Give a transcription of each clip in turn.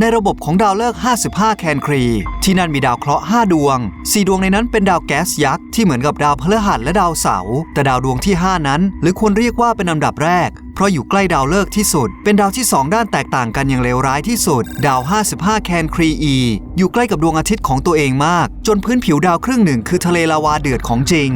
ในระบบของดาวฤกษ์ 55 แคนครี ที่นั่นมีดาวเคราะห์ 5 ดวง 4 ดวงในนั้นเป็นดาวแก๊สยักษ์ที่เหมือนกับดาวพฤหัสและดาวเสาร์แต่ดาวดวงที่ 5 นั้น หรือควรเรียกว่าเป็นลำดับแรกเพราะอยู่ใกล้ดาวฤกษ์ที่สุด เป็นดาวที่ 2 ด้านแตกต่างกันอย่างเลวร้ายที่สุด ดาว 55 แคนครี E อยู่ใกล้กับดวงอาทิตย์ของตัวเองมาก จนพื้นผิวดาวครึ่งหนึ่งคือทะเลลาวาเดือดของจริง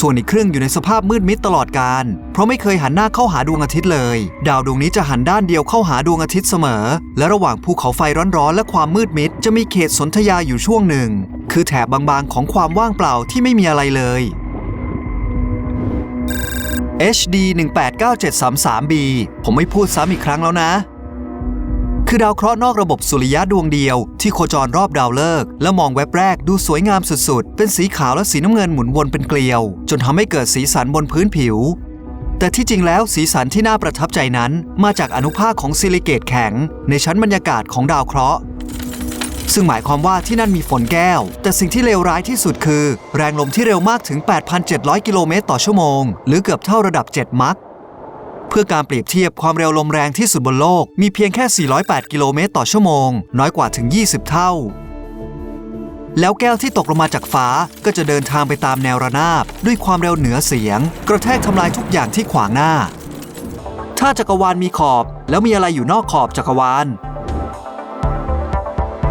ส่วนอีกครึ่งอยู่ในสภาพมืดมิดตลอดการ เพราะไม่เคยหันหน้าเข้าหาดวงอาทิตย์เลย ดาวดวงนี้จะหันด้านเดียวเข้าหาดวงอาทิตย์เสมอ และระหว่างภูเขาไฟร้อนๆและความมืดมิด จะมีเขตสนธยาอยู่ช่วงหนึ่ง คือแถบบางๆของความว่างเปล่าที่ไม่มีอะไรเลย HD 189733b ผมไม่พูดซ้ำอีกครั้งแล้วนะ คือดาวเคราะห์นอกระบบสุริยะดวงเดียว ที่โคจรรอบดาวฤกษ์และมองแวบแรกดูสวยงามสุดๆ เป็นสีขาวและสีน้ำเงินหมุนวนเป็นเกลียว จนทำให้เกิดสีสันบนพื้นผิว แต่ที่จริงแล้วสีสันที่น่าประทับใจนั้น มาจากอนุภาคของซิลิเกตแข็ง ในชั้นบรรยากาศของดาวเคราะห์ ซึ่งหมายความว่าที่นั่นมีฝนแก้ว แต่สิ่งที่เลวร้ายที่สุดคือ แรงลมที่เร็วมากถึง 8,700 กิโลเมตรต่อชั่วโมง หรือเกือบเท่าระดับ 7 มัคเพื่อการเปรียบเทียบความเร็วลมแรงที่สุดบนโลก มีเพียงแค่ 408 กิโลเมตรต่อชั่วโมง น้อยกว่าถึง 20 เท่า แล้วแก้วที่ตกลงมาจากฟ้าก็จะเดินทางไปตามแนวระนาบ ด้วยความเร็วเหนือเสียง กระแทกทำลายทุกอย่างที่ขวางหน้า ถ้าจักรวาลมีขอบ แล้วมีอะไรอยู่นอกขอบจักรวาล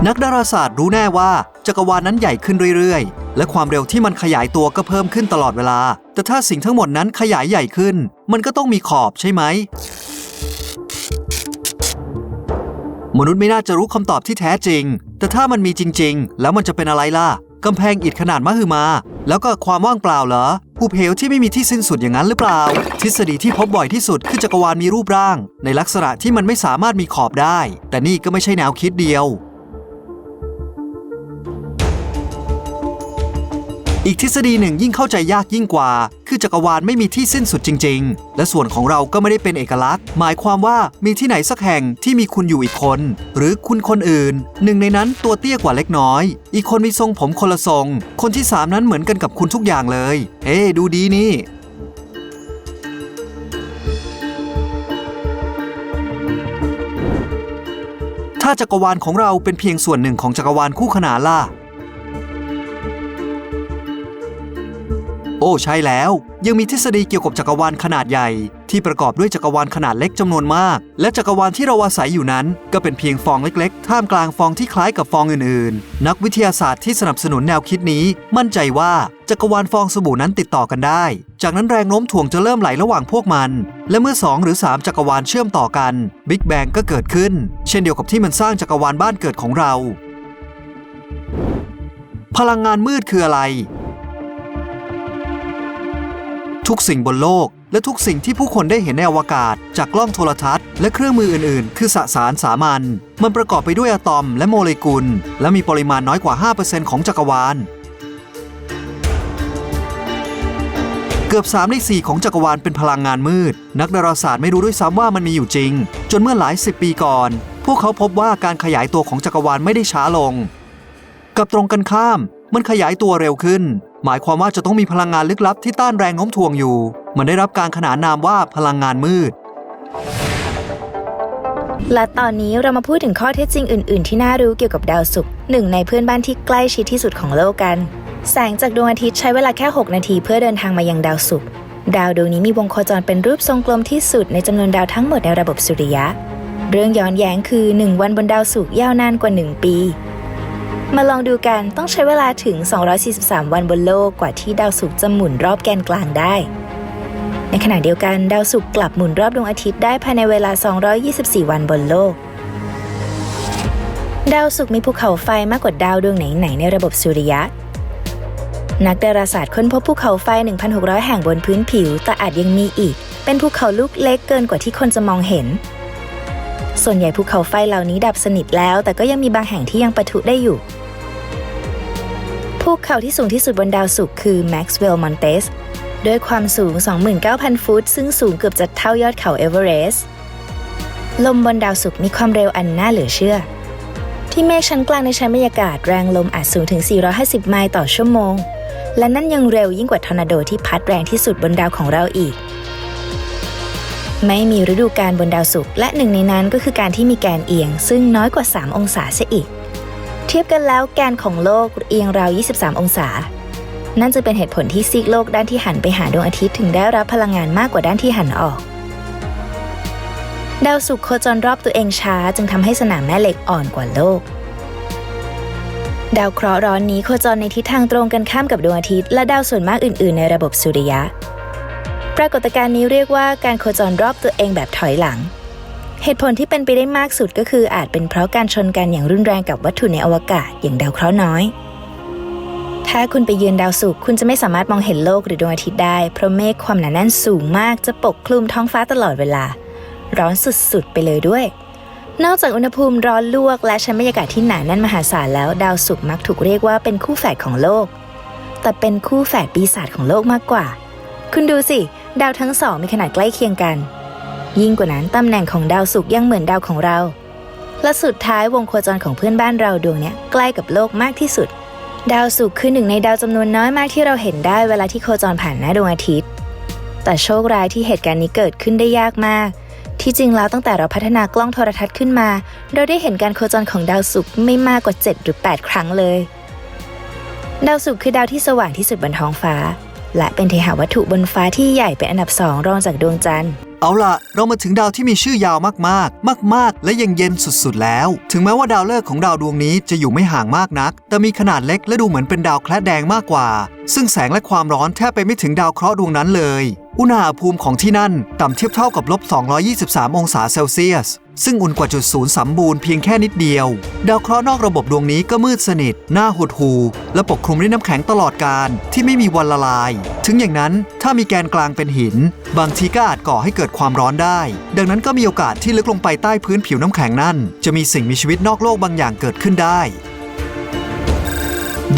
นักดาราศาสตร์รู้แน่ว่าจักรวาลนั้นใหญ่ขึ้นเรื่อยๆ และความเร็วที่มันขยายตัวก็เพิ่มขึ้นตลอดเวลา แต่ถ้าสิ่งทั้งหมดนั้นขยายใหญ่ขึ้น มันก็ต้องมีขอบใช่ไหม มนุษย์ไม่น่าจะรู้คำตอบที่แท้จริง แต่ถ้ามันมีจริง ๆ แล้วมันจะเป็นอะไรล่ะกำแพงอิฐขนาดมหึมา แล้วก็ความว่างเปล่าเหรอภูเพวที่ไม่มีที่สิ้นสุดอย่างนั้นหรือเปล่า ทฤษฎีที่พบบ่อยที่สุดคือจักรวาลมีรูปร่าง ในลักษณะที่มันไม่สามารถมีขอบได้ แต่นี่ก็ไม่ใช่แนวคิดเดียว อีกทฤษฎีหนึ่งยิ่งเข้าใจยากยิ่งกว่า คือจักรวาลไม่มีที่สิ้นสุดจริง ๆ และส่วนของเราก็ไม่ได้เป็นเอกลักษณ์ หมายความว่ามีที่ไหนสักแห่งที่มีคุณอยู่อีกคน หรือคุณคนอื่น หนึ่งในนั้นตัวเตี้ยกว่าเล็กน้อย อีกคนมีทรงผมคนละทรง คนที่สามนั้นเหมือนกันกับคุณทุกอย่างเลยเอ๊ดูดีนี่ถ้าจักรวาลของเราเป็นเพียงส่วนหนึ่งของจักรวาลคู่ขนานล่ะ โอ้ใช่แล้ว ยังมีทฤษฎีเกี่ยวกับจักรวาลขนาดใหญ่ ที่ประกอบด้วยจักรวาลขนาดเล็กจำนวนมาก และจักรวาลที่เราอาศัยอยู่นั้น ก็เป็นเพียงฟองเล็กๆ ท่ามกลางฟองที่คล้ายกับฟองอื่นๆ นักวิทยาศาสตร์ที่สนับสนุนแนวคิดนี้ มั่นใจว่าจักรวาลฟองสบู่นั้นติดต่อกันได้ จากนั้นแรงโน้มถ่วงจะเริ่มไหลระหว่างพวกมัน และเมื่อ 2 หรือ 3 จักรวาลเชื่อมต่อกันบิ๊กแบงก็เกิดขึ้น เช่นเดียวกับที่มันสร้างจักรวาลบ้านเกิดของเรา พลังงานมืดคืออะไร ทุกสิ่งบนโลก และทุกสิ่งที่ผู้คนได้เห็นในอวกาศ จากกล้องโทรทัศน์และเครื่องมืออื่นๆ คือสสารสามัญมันประกอบไปด้วยอะตอมและโมเลกุล และมีปริมาณน้อยกว่า 5%ของจักรวาล เกือบ3ใน4ของจักรวาลเป็นพลังงานมืด นักดาราศาสตร์ไม่รู้ด้วยซ้ำว่ามันมีอยู่จริง จนเมื่อหลายสิบปีก่อน พวกเขาพบว่าการขยายตัวของจักรวาลไม่ได้ช้าลง กับตรงกันข้าม มันขยายตัวเร็วขึ้น หมายความว่าจะต้องมีพลังงานลึกลับที่ต้านแรงโน้มถ่วงอยู่ มันได้รับการขนานนามว่าพลังงานมืด และตอนนี้เรามาพูดถึงข้อเท็จจริงอื่น ๆ ที่น่ารู้เกี่ยวกับดาวศุกร์หนึ่งในเพื่อนบ้านที่ใกล้ชิดที่สุดของโลกกัน แสงจากดวงอาทิตย์ใช้เวลาแค่ 6 นาทีเพื่อเดินทางมายังดาวศุกร์ดาวดวงนี้มีวงโคจรเป็นรูปทรงกลมที่สุดในจำนวนดาวทั้งหมดในระบบสุริยะ เรื่องย้อนแย้งคือ 1 วันบนดาวศุกร์ยาวนานกว่า 1 ปี มาลองดูกันต้องใช้เวลาถึง 243 วันบนโลกกว่าที่ดาวศุกร์จะหมุนรอบแกนกลางได้ ในขณะเดียวกันดาวศุกร์กลับหมุนรอบดวงอาทิตย์ได้ภายในเวลา 224 วันบนโลก ดาวศุกร์มีภูเขาไฟมากกว่าดาวดวงไหนๆในระบบสุริยะ นักดาราศาสตร์ค้นพบภูเขาไฟ 1,600 แห่งบนพื้นผิว แต่อาจยังมีอีก เป็นภูเขาลูกเล็กเกินกว่าที่คนจะมองเห็นส่วนใหญ่ภูเขาไฟเหล่านี้ดับสนิทแล้ว แต่ก็ยังมีบางแห่งที่ยังปะทุได้อยู่ ภูเขาที่สูงที่สุดบนดาวศุกร์คือ Maxwell Montes ด้วยความสูง 29,000 ฟุต ซึ่งสูงเกือบจะเท่ายอดเขาเอเวอเรสต์ลมบนดาวศุกร์มีความเร็วอันน่าเหลือเชื่อ ที่เมฆชั้นกลางในชั้นบรรยากาศแรงลมอาจสูงถึง 450 ไมล์ต่อชั่วโมง และนั่นยังเร็วยิ่งกว่าทอร์นาโดที่พัดแรงที่สุดบนดาวของเราอีก ไม่มีฤดูกาลบนดาวศุกร์และหนึ่งในนั้นก็คือการที่มีแกนเอียง ซึ่งน้อยกว่า 3 องศาเสียอีก เทียบกันแล้วแกนของโลกเอียงราว 23 องศา นั่นจะเป็นเหตุผลที่ซีกโลกด้านที่หันไปหาดวงอาทิตย์ถึงได้รับพลังงานมากกว่าด้านที่หันออก ดาวศุกร์โคจรรอบตัวเองช้าจึงทำให้สนามแม่เหล็กอ่อนกว่าโลก ดาวเคราะห์ร้อนนี้โคจรในทิศทางตรงกันข้ามกับดวงอาทิตย์และดาวส่วนมากอื่น ๆ ในระบบสุริยะ ปรากฏการณ์นี้เรียกว่าการโคจรรอบตัวเองแบบถอยหลัง เหตุผลที่เป็นไปได้มากสุดก็คืออาจเป็นเพราะการชนกันอย่างรุนแรงกับวัตถุในอวกาศอย่างดาวเคราะห์น้อย ถ้าคุณไปยืนดาวศุกร์คุณจะไม่สามารถมองเห็นโลกหรือดวงอาทิตย์ได้ เพราะเมฆความหนาแน่นสูงมากจะปกคลุมท้องฟ้าตลอดเวลา ร้อนสุดๆไปเลยด้วย นอกจากอุณหภูมิร้อนลวก และชั้นบรรยากาศที่หนาแน่นมหาศาลแล้ว ดาวศุกร์มักถูกเรียกว่าเป็นคู่แฝดของโลก แต่เป็นคู่แฝดปีศาจของโลกมากกว่า คุณดูสิ ดาวทั้งสองมีขนาดใกล้เคียงกัน ยิ่งกว่านั้นตำแหน่งของดาวศุกร์ยังเหมือนดาวของเรา และสุดท้ายวงโคจรของเพื่อนบ้านเราดวงเนี้ยใกล้กับโลกมากที่สุด ดาวศุกร์คือหนึ่งในดาวจำนวนน้อยมากที่เราเห็นได้เวลาที่โคจรผ่านหน้าดวงอาทิตย์ แต่โชคร้ายที่เหตุการณ์นี้เกิดขึ้นได้ยากมาก ที่จริงแล้วตั้งแต่เราพัฒนากล้องโทรทัศน์ขึ้นมา เราได้เห็นการโคจรของดาวศุกร์ไม่มากกว่า 7 หรือ 8 ครั้งเลย ดาวศุกร์คือดาวที่สว่างที่สุดบนท้องฟ้า และเป็นเทหวัตถุบนฟ้าที่ใหญ่เป็นอันดับสองรองจากดวงจันทร์ เอาล่ะ เรามาถึงดาวที่มีชื่อยาวมากๆ มาก ๆ และยังเย็นสุดๆ แล้ว ถึงแม้ว่าดาวฤกษ์ของดาวดวงนี้จะอยู่ไม่ห่างมากนัก แต่มีขนาดเล็กและดูเหมือนเป็นดาวแคระแดงมากกว่า ซึ่งแสงและความร้อนแทบไปไม่ถึงดาวเคราะห์ดวงนั้นเลย อุณหภูมิของที่นั่นต่ำเทียบเท่ากับลบ 223 องศาเซลเซียส ซึ่งอุ่นกว่าจุดศูนย์สมบูรณ์เพียงแค่นิดเดียว ดาวเคราะห์นอกระบบดวงนี้ก็มืดสนิท หน้าหดหู และปกคลุมด้วยน้ำแข็งตลอดการที่ไม่มีวันละลาย ถึงอย่างนั้นถ้ามีแกนกลางเป็นหิน บางทีก็อาจก่อให้เกิดความร้อนได้ ดังนั้นก็มีโอกาสที่ลึกลงไปใต้พื้นผิวน้ำแข็งนั่น จะมีสิ่งมีชีวิตนอกโลกบางอย่างเกิดขึ้นได้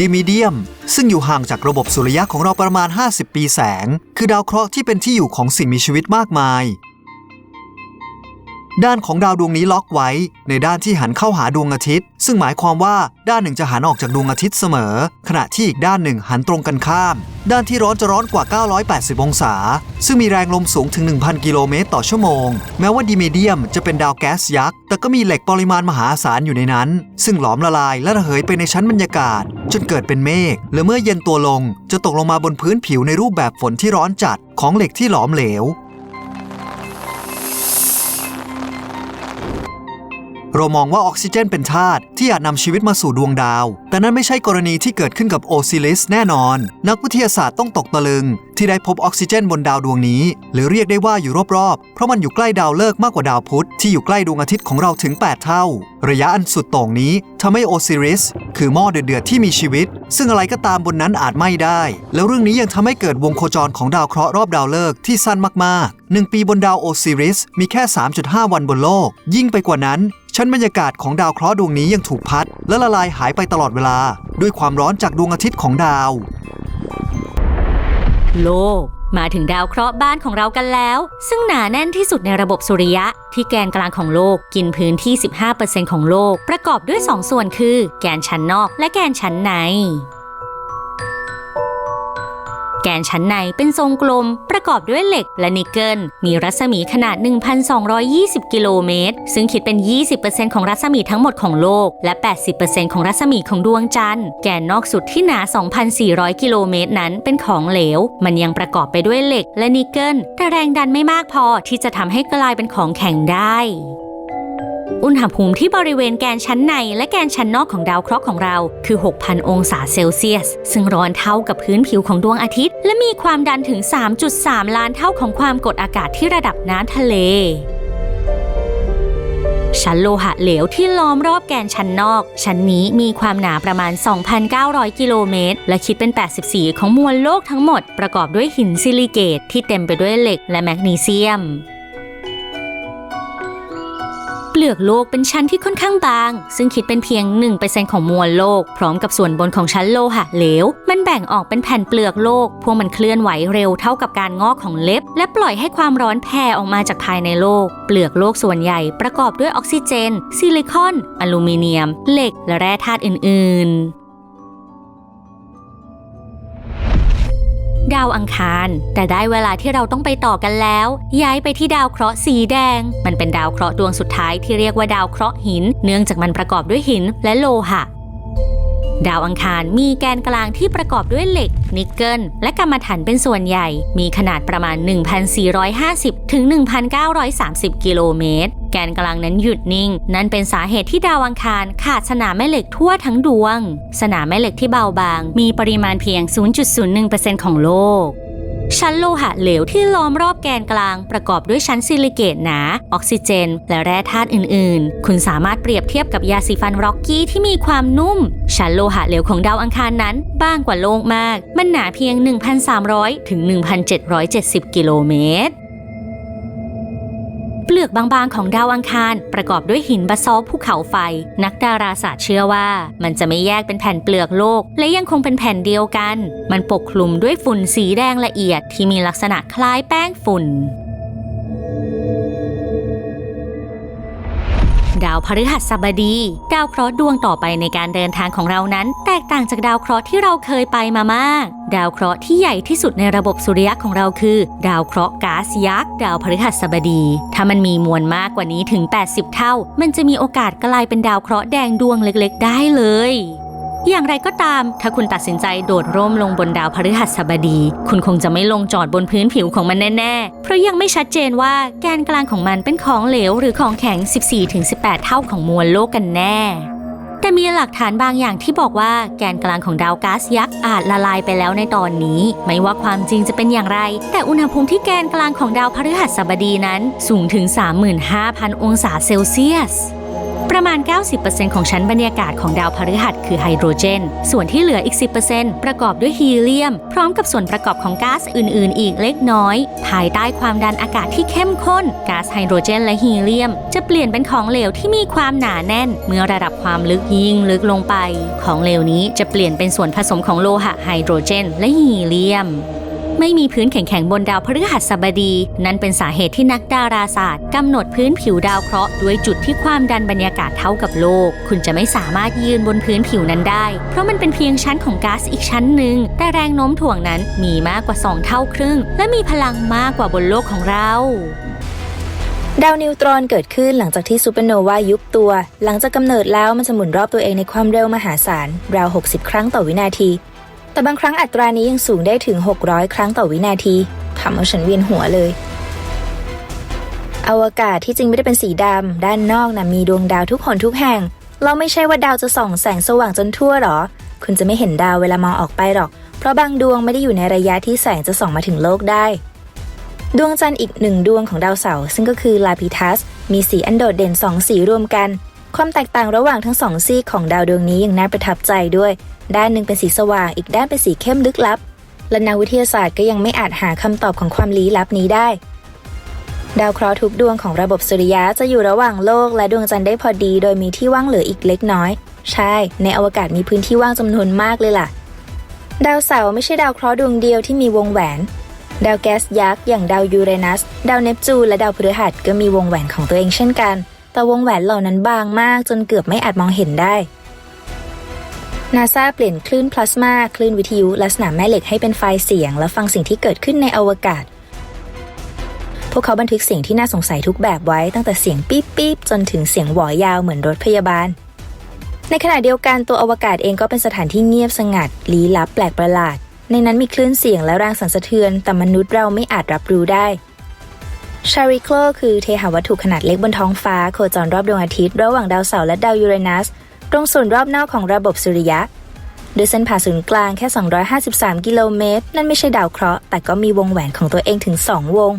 ดิมิเดียม ซึ่งอยู่ห่างจากระบบสุริยะของเราประมาณ 50 ปีแสง คือดาวเคราะห์ที่เป็นที่อยู่ของสิ่งมีชีวิตมากมาย ด้านของดาวดวงนี้ล็อกไว้ ในด้านที่หันเข้าหาดวงอาทิตย์ ซึ่งหมายความว่าด้านหนึ่งจะหันออกจากดวงอาทิตย์เสมอ ขณะที่อีกด้านหนึ่งหันตรงกันข้าม ด้านที่ร้อนจะร้อนกว่า 980 องศา ซึ่งมีแรงลมสูงถึง 1,000 กิโลเมตรต่อชั่วโมง แม้ว่าดีเมเดียมจะเป็นดาวแก๊สยักษ์ แต่ก็มีเหล็กปริมาณมหาศาลอยู่ในนั้น ซึ่งหลอมละลายและระเหยไปในชั้นบรรยากาศ จนเกิดเป็นเมฆ และเมื่อเย็นตัวลง จะตกลงมาบนพื้นผิวในรูปแบบฝนที่ร้อนจัดของเหล็กที่หลอมเหลว เรามองว่าออกซิเจนเป็นธาตุที่อาจนำชีวิตมาสู่ดวงดาว แต่นั่นไม่ใช่กรณีที่เกิดขึ้นกับโอซิลิสแน่นอน นักวิทยาศาสตร์ต้องตกตะลึง ที่ได้พบออกซิเจนบนดาวดวงนี้ หรือเรียกได้ว่าอยู่รอบๆ เพราะมันอยู่ใกล้ดาวฤกษ์มากกว่าดาวพุธที่อยู่ใกล้ดวงอาทิตย์ของเราถึง 8 เท่า ระยะอันสุดโต่งนี้ทำให้โอซิริสคือหม้อเดือดๆที่มีชีวิต ซึ่งอะไรก็ตามบนนั้นอาจไหม้ได้ แล้วเรื่องนี้ยังทำให้เกิดวงโคจรของดาวเคราะห์รอบดาวฤกษ์ที่สั้นมากๆหนึ่งปีบนดาวโอซิริสมีแค่ 3.5 วันบนโลก ยิ่งไปกว่านั้น ชั้นบรรยากาศของดาวเคราะห์ดวงนี้ยังถูกพัด และละลายหายไปตลอดเวลา ด้วยความร้อนจากดวงอาทิตย์ของดาว โลก มาถึงดาวเคราะห์บ้านของเรากันแล้ว ซึ่งหนาแน่นที่สุดในระบบสุริยะ ที่แกนกลางของโลกกินพื้นที่ 15%ของโลก ประกอบด้วย 2 ส่วนคือ แกนชั้นนอกและแกนชั้นใน แกนชั้นในเป็นทรงกลม ประกอบด้วยเหล็กและนิกเกิล มีรัศมีขนาด 1,220 กิโลเมตร ซึ่งคิดเป็น 20%ของรัศมีทั้งหมดของโลก และ 80%ของรัศมีของดวงจันทร์ แกนนอกสุดที่หนา 2,400 กิโลเมตรนั้นเป็นของเหลว มันยังประกอบไปด้วยเหล็กและนิกเกิล แต่แรงดันไม่มากพอที่จะทำให้กลายเป็นของแข็งได้ อุณหภูมิที่บริเวณแกนชั้นในและแกนชั้นนอกของดาวเคราะห์ของเราคือ 6,000 องศาเซลเซียส ซึ่งร้อนเท่ากับพื้นผิวของดวงอาทิตย์ และมีความดันถึง 3.3 ล้านเท่าของความกดอากาศที่ระดับน้ำทะเลชั้นโลหะเหลวที่ล้อมรอบแกนชั้นนอก ชั้นนี้มีความหนาประมาณ 2,900 กิโลเมตร และคิดเป็น 84 ของมวลโลกทั้งหมด ประกอบด้วยหินซิลิเกตที่เต็มไปด้วยเหล็กและแมกนีเซียม เปลือกโลกเป็นชั้นที่ค่อนข้างบาง ซึ่งคิดเป็นเพียง 1%ของมวลโลก พร้อมกับส่วนบนของชั้นโลหะเหลว มันแบ่งออกเป็นแผ่นเปลือกโลก พวกมันเคลื่อนไหวเร็วเท่ากับการงอกของเล็บ และปล่อยให้ความร้อนแผ่ออกมาจากภายในโลก เปลือกโลกส่วนใหญ่ประกอบด้วยออกซิเจน ซิลิคอน อลูมิเนียม เหล็ก และแร่ธาตุอื่น ๆ ดาวอังคาร แต่ได้เวลาที่เราต้องไปต่อกันแล้ว ย้ายไปที่ดาวเคราะห์สีแดง มันเป็นดาวเคราะห์ดวงสุดท้ายที่เรียกว่าดาวเคราะห์หิน เนื่องจากมันประกอบด้วยหินและโลหะดาวอังคารมีแกนกลางที่ประกอบด้วยเหล็ก นิกเกิล และกรรมะถันเป็นส่วนใหญ่ มีขนาดประมาณ 1,450 ถึง 1,930 กิโลเมตร แกนกลางนั้นหยุดนิ่ง นั่นเป็นสาเหตุที่ดาวอังคารขาดสนามแม่เหล็กทั่วทั้งดวง สนามแม่เหล็กที่เบาบาง มีปริมาณเพียง 0.01%ของโลกชั้นโลหะเหลวที่ล้อมรอบแกนกลางประกอบด้วยชั้นซิลิเกตหนา ออกซิเจน และแร่ธาตุอื่นๆ คุณสามารถเปรียบเทียบกับยาสีฟันร็อกกี้ที่มีความนุ่ม ชั้นโลหะเหลวของดาวอังคารนั้นบางกว่าโลกมาก มันหนาเพียง 1,300 ถึง 1,770 กิโลเมตร เปลือกบางๆของดาวอังคารประกอบด้วยหินบาซอลภูเขาไฟ นักดาราศาสตร์เชื่อว่า มันจะไม่แยกเป็นแผ่นเปลือกโลก และยังคงเป็นแผ่นเดียวกัน มันปกคลุมด้วยฝุ่นสีแดงละเอียดที่มีลักษณะคล้ายแป้งฝุ่น ดาวพฤหัสบดี ดาวเคราะห์ดวงต่อไปในการเดินทางของเรานั้น แตกต่างจากดาวเคราะห์ที่เราเคยไปมามาก ดาวเคราะห์ที่ใหญ่ที่สุดในระบบสุริยะของเราคือ ดาวเคราะห์ก๊าซยักษ์ดาวพฤหัสบดี ถ้ามันมีมวลมากกว่านี้ถึง 80 เท่า มันจะมีโอกาสกลายเป็นดาวเคราะห์แดงดวงเล็ก ๆ ได้เลย อย่างไรก็ตาม ถ้าคุณตัดสินใจโดดร่มลงบนดาวพฤหัสบดี คุณคงจะไม่ลงจอดบนพื้นผิวของมันแน่ ๆ เพราะยังไม่ชัดเจนว่าแกนกลางของมันเป็นของเหลวหรือของแข็ง 14-18 เท่าของมวลโลกกันแน่แต่มีหลักฐานบางอย่างที่บอกว่าแกนกลางของดาวก๊าซยักษ์อาจละลายไปแล้วในตอนนี้ ไม่ว่าความจริงจะเป็นอย่างไร แต่อุณหภูมิที่แกนกลางของดาวพฤหัสบดีนั้นสูงถึง 35,000 องศาเซลเซียส ประมาณ 90%ของชั้นบรรยากาศของดาวพฤหัสคือไฮโดรเจน ส่วนที่เหลืออีก 10%ประกอบด้วยฮีเลียม พร้อมกับส่วนประกอบของก๊าซอื่น ๆ อีกเล็กน้อย ภายใต้ความดันอากาศที่เข้มข้นก๊าซไฮโดรเจน และฮีเลียม จะเปลี่ยนเป็นของเหลวที่มีความหนาแน่น เมื่อระดับความลึกยิ่งลึกลงไป ของเหลวนี้จะเปลี่ยนเป็นส่วนผสมของโลหะไฮโดรเจน และฮีเลียม ไม่มีพื้นแข็งๆบนดาวพฤหัสบดี นั่นเป็นสาเหตุที่นักดาราศาสตร์กำหนดพื้นผิวดาวเคราะห์ด้วยจุดที่ความดันบรรยากาศเท่ากับโลก คุณจะไม่สามารถยืนบนพื้นผิวนั้นได้ เพราะมันเป็นเพียงชั้นของก๊าซอีกชั้นหนึ่ง แต่แรงโน้มถ่วงนั้นมีมากกว่า 2 เท่าครึ่ง และมีพลังมากกว่าบนโลกของเราดาวนิวตรอนเกิดขึ้นหลังจากที่ซูเปอร์โนวายุบตัว หลังจากกำเนิดแล้วมันจะหมุนรอบตัวเองในความเร็วมหาศาลราว 60 ครั้งต่อวินาที แต่บางครั้งอัตรานี้ยังสูงได้ถึง 600 ครั้งต่อวินาทีทำเอาฉันเวียนหัวเลย อวกาศที่จริงไม่ได้เป็นสีดำ ด้านนอกนะมีดวงดาวทุกหนทุกแห่ง เราไม่ใช่ว่าดาวจะส่องแสงสว่างจนทั่วหรอ คุณจะไม่เห็นดาวเวลามองออกไปหรอก เพราะบางดวงไม่ได้อยู่ในระยะที่แสงจะส่องมาถึงโลกได้ ดวงจันทร์อีกหนึ่งดวงของดาวเสาร์ซึ่งก็คือลาพิทัส มีสีอันโดดเด่นสองสีรวมกัน ความแตกต่างระหว่างทั้งสองซีกของดาวดวงนี้ยังน่าประทับใจด้วย ด้านหนึ่งเป็นสีสว่าง อีกด้านเป็นสีเข้มลึกลับ และนักวิทยาศาสตร์ก็ยังไม่อาจหาคำตอบของความลี้ลับนี้ได้ ดาวเคราะห์ทุกดวงของระบบสุริยะจะอยู่ระหว่างโลกและดวงจันทร์ได้พอดี โดยมีที่ว่างเหลืออีกเล็กน้อย ใช่ ในอวกาศมีพื้นที่ว่างจำนวนมากเลยล่ะ ดาวเสาร์ไม่ใช่ดาวเคราะห์ดวงเดียวที่มีวงแหวน ดาวแก๊สยักษ์อย่างดาวยูเรนัส ดาวเนปจูนและดาวพฤหัสก็มีวงแหวนของตัวเองเช่นกัน แต่วงแหวนเหล่านั้นบางมากจนเกือบไม่อาจมองเห็นได้ นาซาเปลี่ยนคลื่นพลาสมาคลื่นวิทยุและสนามแม่เหล็กให้เป็นไฟล์เสียง และฟังสิ่งที่เกิดขึ้นในอวกาศ พวกเขาบันทึกเสียงที่น่าสงสัยทุกแบบไว้ตั้งแต่เสียงปี๊บปี๊บจนถึงเสียงหวอยาวเหมือนรถพยาบาล ในขณะเดียวกันตัวอวกาศเองก็เป็นสถานที่เงียบสงัด ลี้ลับแปลกประหลาด ในนั้นมีคลื่นเสียงและแรงสั่นสะเทือน แต่มนุษย์เราไม่อาจรับรู้ได้ชาริโคลคือเทหวัตถุขนาดเล็กบนท้องฟ้า โคจรรอบดวงอาทิตย์ ระหว่างดาวเสาร์และดาวยูเรนัส ตรงส่วนรอบนอกของระบบสุริยะ โดยเส้นผ่าศูนย์กลางแค่ 253 กิโลเมตร นั่นไม่ใช่ดาวเคราะห์ แต่ก็มีวงแหวนของตัวเองถึง 2 วง